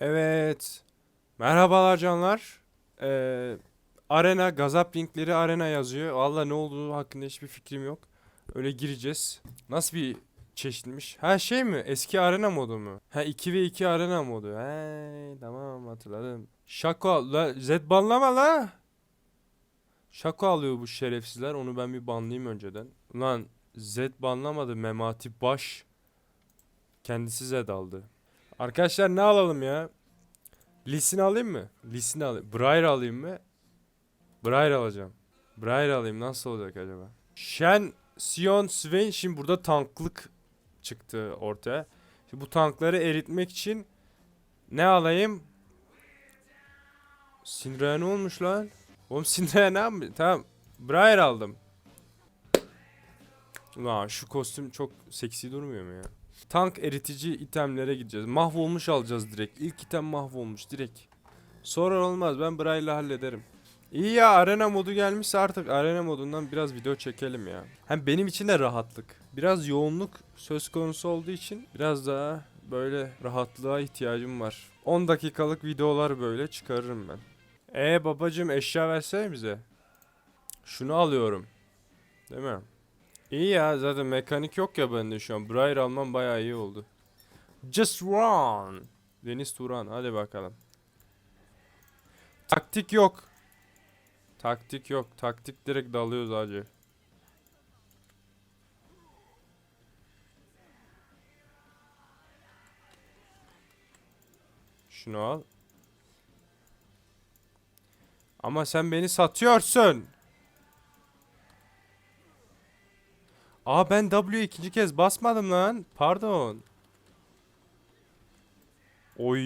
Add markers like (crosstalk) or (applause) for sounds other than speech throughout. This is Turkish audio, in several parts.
Evet. Merhabalar canlar. Ee, arena, gazap linkleri arena yazıyor. Valla ne olduğu hakkında hiçbir fikrim yok. Öyle gireceğiz. Nasıl bir çeşitmiş? Ha şey mi? Eski arena modu mu? Ha 2 ve 2 arena modu. He tamam hatırladım. Şako la Z banlama la. Şako alıyor bu şerefsizler. Onu ben bir banlayayım önceden. Lan Z banlamadı Memati Baş. Kendisi Z aldı. Arkadaşlar ne alalım ya? Lisini alayım mı? Lisini alayım. Braille alayım mı? Braille alacağım. Braille alayım nasıl olacak acaba? Shen, Sion, Swain şimdi burada tanklık çıktı ortaya. Şimdi bu tankları eritmek için ne alayım? Sinra'ya ne olmuş lan? Oğlum Sinra'ya ne yapmış? Tamam. Braille aldım. Ulan şu kostüm çok seksi durmuyor mu ya? Tank eritici itemlere gideceğiz. Mahvolmuş alacağız direkt. İlk item mahvolmuş direkt. Sonra olmaz ben Braille'le hallederim. İyi ya arena modu gelmişse artık arena modundan biraz video çekelim ya. Hem benim için de rahatlık. Biraz yoğunluk söz konusu olduğu için biraz daha böyle rahatlığa ihtiyacım var. 10 dakikalık videolar böyle çıkarırım ben. E babacım eşya versene bize. Şunu alıyorum. Değil mi? İyi ya zaten mekanik yok ya bende şu an. Braille almam bayağı iyi oldu. Just run. Deniz Turan hadi bakalım. Taktik yok. Taktik yok. Taktik direkt dalıyoruz hacı. Şunu al. Ama sen beni satıyorsun. Aa ben W ikinci kez basmadım lan. Pardon. Oy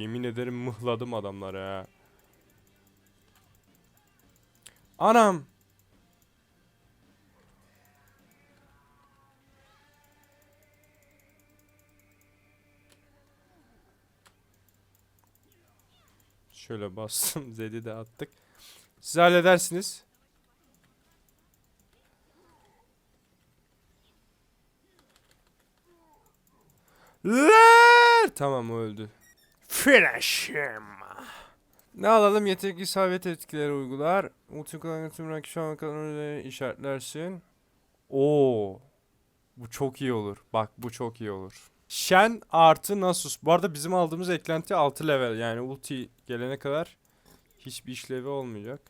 yemin ederim mıhladım adamları ha. Anam. Şöyle bastım. (laughs) Zed'i de attık. Siz halledersiniz. Ler! Tamam öldü. Him. Ne alalım? Yetenek isabet etkileri uygular. Ulti kullanan tüm rakip şu ana kadar işaretlersin. Oo. Bu çok iyi olur. Bak bu çok iyi olur. Shen artı Nasus. Bu arada bizim aldığımız eklenti 6 level. Yani ulti gelene kadar hiçbir işlevi olmayacak.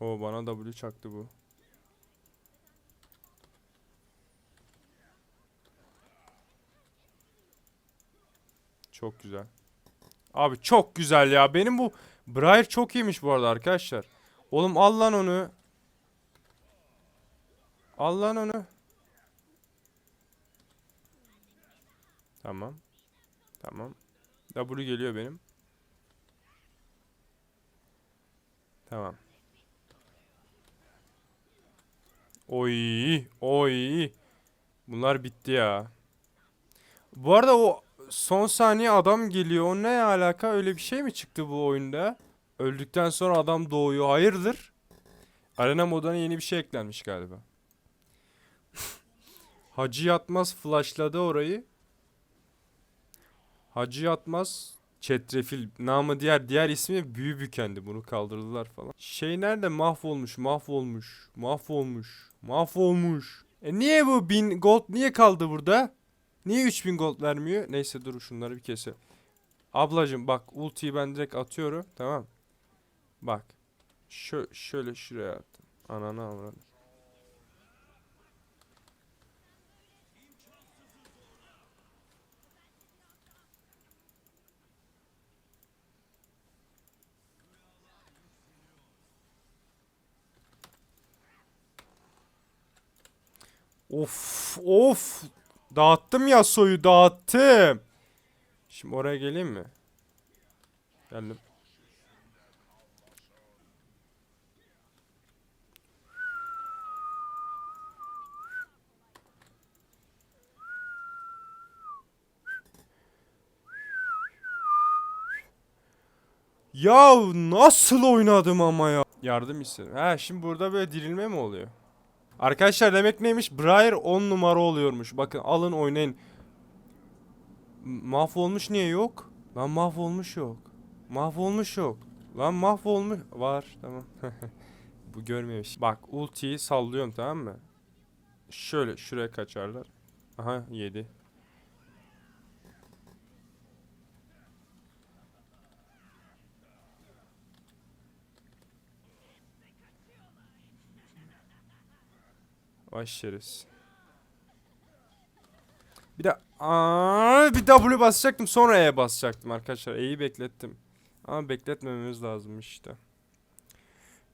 O bana W çaktı bu. Çok güzel. Abi çok güzel ya. Benim bu Briar çok iyiymiş bu arada arkadaşlar. Oğlum al lan onu. Al lan onu. Tamam. Tamam. W geliyor benim. Tamam. Oy, oy. Bunlar bitti ya. Bu arada o son saniye adam geliyor. O ne alaka? Öyle bir şey mi çıktı bu oyunda? Öldükten sonra adam doğuyor. Hayırdır? Arena moduna yeni bir şey eklenmiş galiba. (laughs) Hacı Yatmaz flashladı orayı. Hacı Yatmaz Çetrefil namı diğer diğer ismi Büyü Bükendi bunu kaldırdılar falan. Şey nerede mahvolmuş mahvolmuş mahvolmuş mahvolmuş. E niye bu 1000 gold niye kaldı burada? Niye 3000 gold vermiyor? Neyse dur şunları bir kese. Ablacım bak ultiyi ben direkt atıyorum tamam. Bak. Şö şöyle şuraya attım. Ananı avradım. Of of dağıttım ya soyu dağıttım. Şimdi oraya geleyim mi? Geldim. Ya nasıl oynadım ama ya. Yardım istedim. Ha şimdi burada böyle dirilme mi oluyor? Arkadaşlar demek neymiş? Briar 10 numara oluyormuş. Bakın alın oynayın. Mahvolmuş niye yok? Lan mahvolmuş yok. Mahvolmuş yok. Lan mahvolmuş var tamam. (laughs) Bu görmemiş. Bak ultiyi sallıyorum tamam mı? Şöyle şuraya kaçarlar. Aha yedi. Şerefsiz. Bir de aa, bir W basacaktım sonra E basacaktım arkadaşlar. E'yi beklettim. Ama bekletmememiz lazım işte.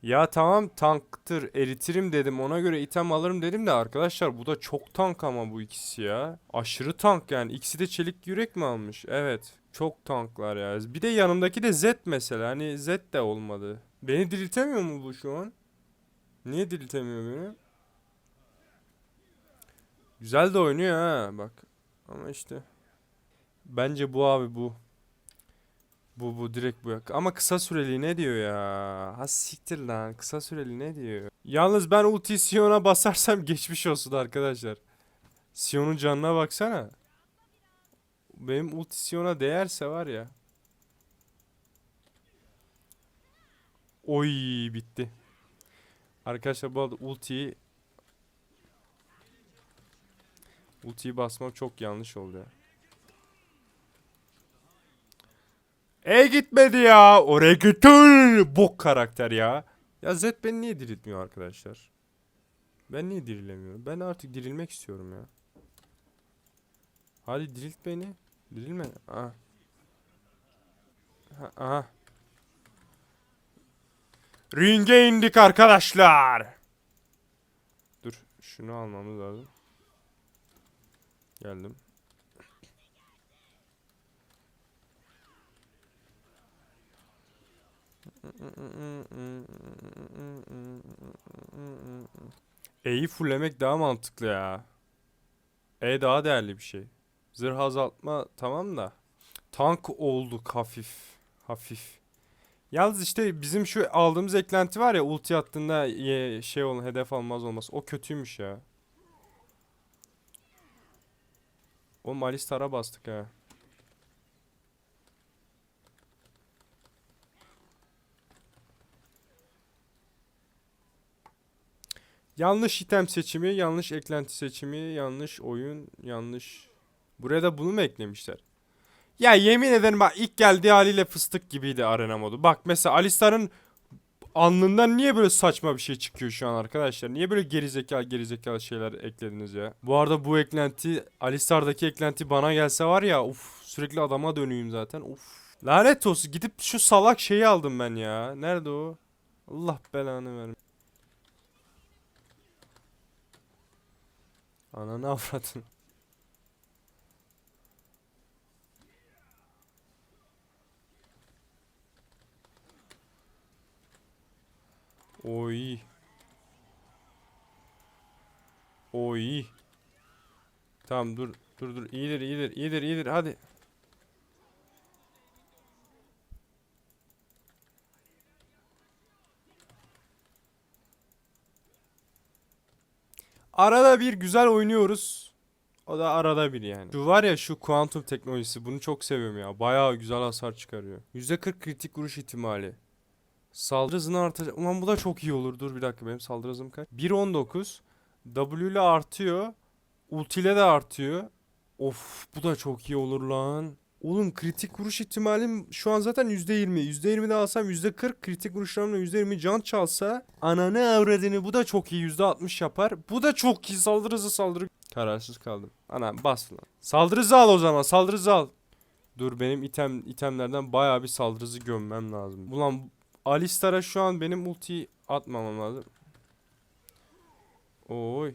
Ya tamam tanktır eritirim dedim ona göre item alırım dedim de arkadaşlar bu da çok tank ama bu ikisi ya. Aşırı tank yani ikisi de çelik yürek mi almış? Evet çok tanklar ya. Bir de yanımdaki de Z mesela hani Z de olmadı. Beni diriltemiyor mu bu şu an? Niye diriltemiyor beni? Güzel de oynuyor ha bak. Ama işte. Bence bu abi bu. Bu bu direkt bu. Ama kısa süreli ne diyor ya? Ha siktir lan. Kısa süreli ne diyor? Yalnız ben ulti Sion'a basarsam (laughs) geçmiş olsun arkadaşlar. Sion'un canına baksana. Benim ulti Sion'a değerse var ya. Oy bitti. Arkadaşlar bu arada ultiyi Ultiyi basmam çok yanlış oldu ya. E gitmedi ya. Oraya götür. Bok karakter ya. Ya Zed beni niye diriltmiyor arkadaşlar? Ben niye dirilemiyorum? Ben artık dirilmek istiyorum ya. Hadi dirilt beni. Dirilme. Aha. Ha, aha. Ringe indik arkadaşlar. Dur şunu almamız lazım. Geldim. E'yi fulllemek daha mantıklı ya. E daha değerli bir şey. Zırh azaltma tamam da. Tank olduk hafif. Hafif. Yalnız işte bizim şu aldığımız eklenti var ya ulti attığında şey olun hedef almaz olmaz. O kötüymüş ya. O Alistar'a bastık ha. Yanlış item seçimi, yanlış eklenti seçimi, yanlış oyun, yanlış... Buraya da bunu mu eklemişler? Ya yemin ederim bak ilk geldiği haliyle fıstık gibiydi arena modu. Bak mesela Alistar'ın alnından niye böyle saçma bir şey çıkıyor şu an arkadaşlar? Niye böyle gerizekalı gerizekalı şeyler eklediniz ya? Bu arada bu eklenti Alistar'daki eklenti bana gelse var ya uf sürekli adama dönüyüm zaten uf. Lanet olsun gidip şu salak şeyi aldım ben ya. Nerede o? Allah belanı versin. Ananı avradın. Oy. Oy. Tamam dur dur dur iyidir iyidir iyidir iyidir hadi. Arada bir güzel oynuyoruz. O da arada bir yani. Şu var ya şu kuantum teknolojisi bunu çok seviyorum ya. Bayağı güzel hasar çıkarıyor. %40 kritik vuruş ihtimali. Saldırı hızını artacak. Ulan bu da çok iyi olur. Dur bir dakika benim saldırı hızım kaç? 1.19. W ile artıyor. Ulti ile de artıyor. Of bu da çok iyi olur lan. Oğlum kritik vuruş ihtimalim şu an zaten %20. %20 de alsam %40 kritik vuruşlarımla %20 can çalsa ananı avradını bu da çok iyi %60 yapar. Bu da çok iyi saldırı hızı saldırı. Kararsız kaldım. Ana bas lan. Saldırı hızı al o zaman saldırı hızı al. Dur benim item itemlerden bayağı bir saldırı hızı gömmem lazım. Ulan Alistar'a şu an benim ultiyi atmamam lazım. Oy.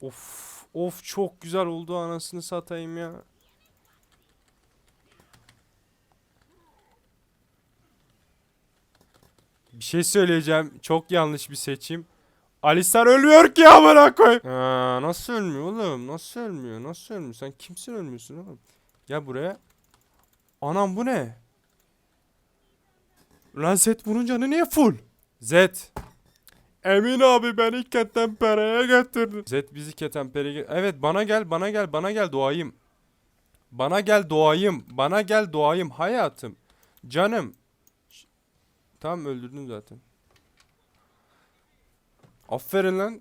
Of. Of çok güzel oldu anasını satayım ya. Bir şey söyleyeceğim. Çok yanlış bir seçim. Alistar ölmüyor ki amına koy. Ha, nasıl ölmüyor oğlum? Nasıl ölmüyor? Nasıl ölmüyor? Sen kimsin ölmüyorsun oğlum? Gel buraya. Anam bu ne? Lan Zed bunun canı niye full? Zed. Emin abi beni Ketempere'ye götürdü. Zed bizi Ketempere'ye Evet bana gel bana gel bana gel doğayım. Bana gel doğayım. Bana gel doğayım hayatım. Canım. Tamam öldürdün zaten. Aferin lan.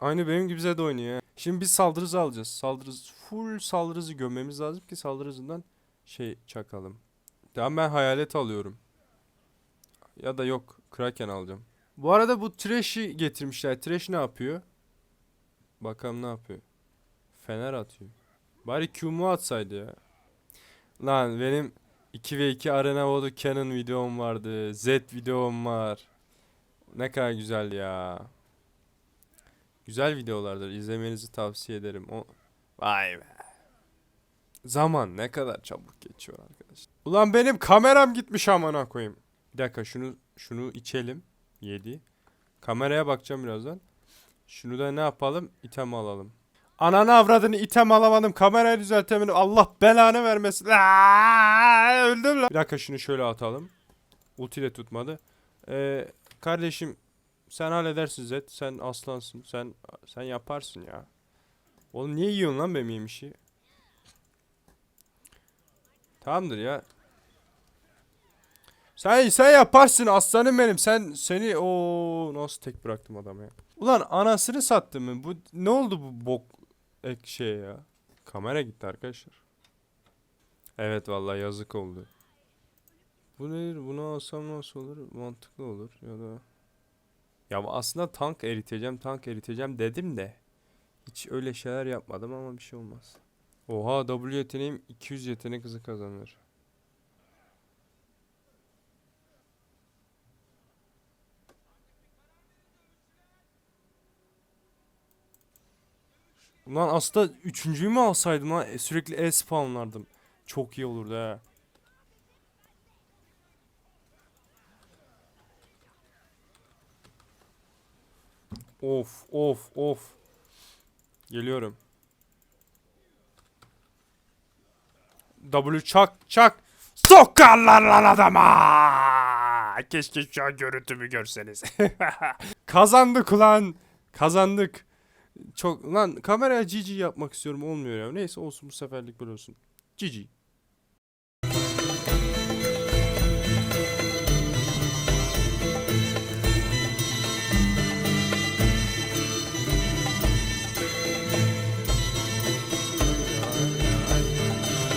Aynı benim gibi Zed oynuyor. Şimdi biz saldırızı alacağız. Saldırız full saldırızı gömmemiz lazım ki saldırızından şey çakalım. Tamam ben hayalet alıyorum. Ya da yok Kraken alacağım. Bu arada bu Trash'i getirmişler. Trash ne yapıyor? Bakalım ne yapıyor. Fener atıyor. Bari Q'mu atsaydı ya. Lan benim 2 ve 2 Arena Vodu Canon videom vardı. Z videom var. Ne kadar güzel ya. Güzel videolardır. İzlemenizi tavsiye ederim. O Vay be. Zaman ne kadar çabuk geçiyor arkadaşlar. Ulan benim kameram gitmiş amına koyayım. Bir dakika şunu şunu içelim. 7. Kameraya bakacağım birazdan. Şunu da ne yapalım? İtem alalım. Ananı avradını item alamadım. Kamerayı düzeltemedim. Allah belanı vermesin. Aa, öldüm lan. Bir dakika şunu şöyle atalım. Ulti de tutmadı. Ee, kardeşim sen halledersin Zed. Sen aslansın. Sen sen yaparsın ya. Oğlum niye yiyorsun lan benim yemişi? Tamamdır ya. Sen sen yaparsın aslanım benim. Sen seni o nasıl tek bıraktım adamı ya. Ulan anasını sattım mı? Bu ne oldu bu bok ek şey ya? Kamera gitti arkadaşlar. Evet vallahi yazık oldu. Bu nedir? Bunu alsam nasıl olur? Mantıklı olur ya da ya aslında tank eriteceğim, tank eriteceğim dedim de hiç öyle şeyler yapmadım ama bir şey olmaz. Oha W yeteneğim 200 yetenek hızı kazanır. Ulan aslında üçüncüyü mü alsaydım lan? E, Sürekli E spawnlardım. Çok iyi olurdu ha. Of of of. Geliyorum. W çak çak. Sokarlar lan adama. Keşke şu an görüntümü görseniz. (laughs) Kazandık ulan. Kazandık. Çok lan kameraya GG yapmak istiyorum olmuyor ya. Neyse olsun bu seferlik böyle olsun. GG.